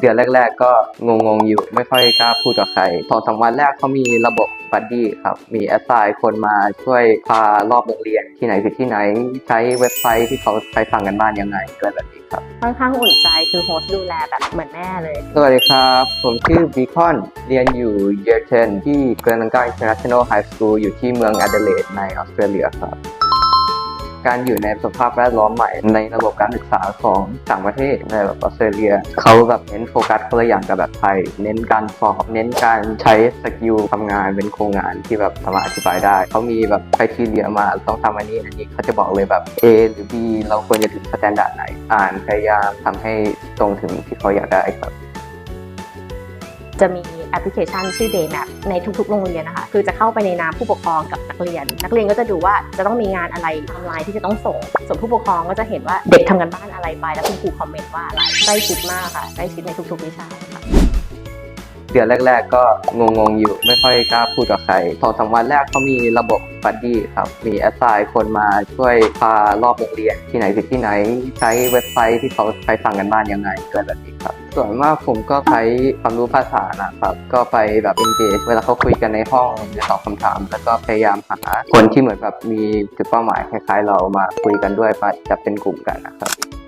เดือนแรก ๆ ก็งงๆอยู่ไม่ค่อยกล้าพูดกับใครสองสามวันแรกเขามีระบบบัดดี้ครับ มีแอสไซน์คนมาช่วยพารอบโรงเรียนที่ไหนคือที่ไหน ใช้เว็บไซต์ที่เขาใช้ฟังกันบ้านยังไงอะไรแบบนี้ครับค่อนข้างอุ่นใจคือโฮสต์ดูแลแบบเหมือนแม่เลย สวัสดีครับ ผมชื่อบีคอนเรียนอยู่ Year 10 ที่ Grananga International High School อยู่ที่เมือง Adelaide ในออสเตรเลียครับ การอยู่ในสภาพแวดล้อมใหม่ในระบบการศึกษาของต่างประเทศในแบบออสเตรเลียเขาแบบเน้นโฟกัสคนละอย่างกับแบบไทย เน้นการสอบ เน้นการใช้สกิลทำงานเป็นโครงงานที่แบบสามารถอธิบายได้ เขามีแบบไปที่เรียมาต้องทำอันนี้อันนี้เขาจะบอกเลยแบบ A หรือ B เราควรจะถึงสแตนดาร์ดไหน อ่านพยายามทำให้ตรงถึงที่เขาอยากได้ครับจะมี แอปพลิเคชันชื่อ Daymap ในทุกๆ โรงเรียนนะคะ คือจะเข้าไปในนามผู้ปกครองกับนักเรียน นักเรียนก็จะดูว่าจะต้องมีงานอะไรทำไลน์ที่จะต้องส่ง ส่วนผู้ปกครองก็จะเห็นว่าเด็กทำกันบ้านอะไรไป แล้วคุณครูคอมเมนต์ว่าอะไรใกล้ชิดมากค่ะใกล้ชิดในทุกๆวิชา เดือนแรก ๆ ก็งงๆอยู่ไม่ค่อยกล้าพูดกับใครสองสามวันแรกเขามีระบบบัดดี้ครับ มีแอสไซน์คนมาช่วยพารอบโรงเรียนที่ไหนคือที่ไหน ใช้เว็บไซต์ที่เขาใช้ฟังกันบ้านยังไงอะไรแบบนี้ครับ ส่วนมากผมก็ใช้ความรู้ภาษานะครับ ก็ไปแบบ engage เวลาเขาคุยกันในห้องจะตอบคำถาม แล้วก็พยายามหาคนที่เหมือนแบบมีจุดเป้าหมายคล้ายๆ เรามาคุยกันด้วยมาจะเป็นกลุ่มกันนะครับ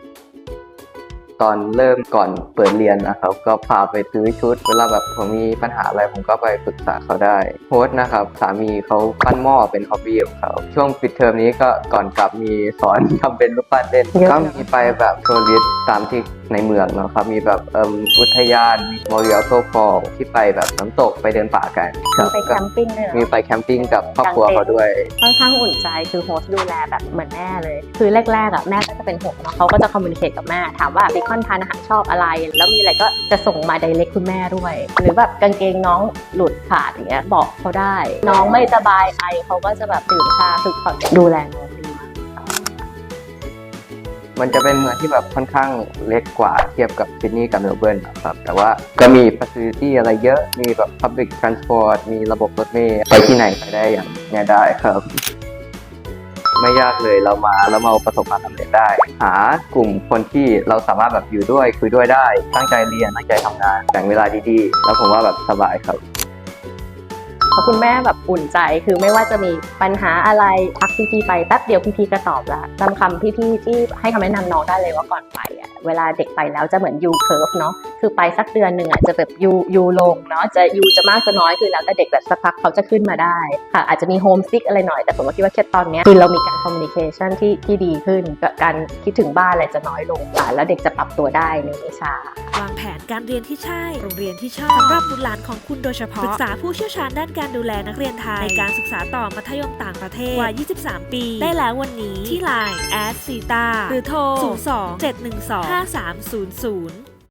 ตอนเริ่มก่อนเปิดเรียนนะครับก็พาไปซื้อชุด เวลาแบบผมมีปัญหาอะไรผมก็ไปปรึกษาเขาได้โฮสต์นะครับสามีเขาปั้นหม้อเป็นฮอบบี้ของเขาช่วงปิดเทอมนี้ก็ก่อนกลับมีสอนทำเป็นรูปปั้นเล่นเยอะก็มีไปแบบทัวริสต์ตามที่ในเมืองนะครับมีแบบเอ่มอุทยานมีมอริอัลโตฟอลที่ไปแบบน้ำตกไปเดินป่ากันครับไปแคมปิ้งด้วยเหรอมีไปแคมปิ้งกับครอบครัวเขาด้วยค่อนข้างอุ่นใจคือโฮสต์ดูแลแบบเหมือนแม่เลย คือแรกๆอะแม่ก็จะเป็นห่วงเนาะเขาก็จะคอมมูนิเคตกับแม่ถามว่าเบคอนทานอาหารชอบอะไร แล้วมีอะไรก็จะส่งมาไดเรกคุณแม่ด้วย หรือแบบกางเกงน้องหลุดขาดอย่างเงี้ยบอกเขาได้ น้องไม่สบายไอเขาก็จะแบบตื่นชาคือเขาดูแลน้องดีมันจะเป็นเมืองที่แบบค่อนข้างเล็กกว่าเทียบกับซิดนีย์กับเมลเบิร์นครับ แต่ว่าก็มี facility อะไรเยอะ มีแบบ public transport มีระบบรถเมล์ไปที่ไหนไปได้อย่างง่ายได้ครับ ไม่ยากเลยเรามาแล้วมาประสบความสำเร็จได้ หากลุ่มคนที่เราสามารถแบบอยู่ด้วยคุยด้วยได้ ตั้งใจเรียนตั้งใจทำงานแบ่งเวลาดีๆแล้วผมว่าแบบสบายครับเพราะคุณแม่แบบอุ่นใจคือไม่ว่าจะมีปัญหาอะไรทักพี่พีไปแป๊บเดียวพี่พีก็ตอบละจำคำพี่พีที่ให้คำแนะนำน้องได้เลยว่าก่อนไปอะเวลาเด็กไปแล้วจะเหมือน U curve เนาะ คือไปสักเดือนหนึ่งอะจะแบบ U U ลงเนาะจะ U จะมากจะน้อยคือแล้วแต่เด็กแบบสักพักเขาจะขึ้นมาได้ค่ะอาจจะมีโฮมซิกอะไรหน่อยแต่ผมว่าคิดว่าแค่ตอนนี้คือเรามีการคอมมิ n นิเคชันที่ที่ดีขึ้นกับการคิดถึงบ้านอะไรจะน้อยลงค่ะแล้วเด็กจะปรับตัวได้ในวิชาวางแผนการเรียนที่ใช่โรงเรียนที่ชอบสำหรับบุตรหลานของคุณโดยเฉพาะปรึกษาผู้เชี่ยวชาญด้านการดูแลนักเรียนไทยในการศึกษาต่อมัธยมต่างประเทศกว่า23 ปี ได้แล้ววันนี้ที่ Line แอดซีตาหรือโทร 02 712 5300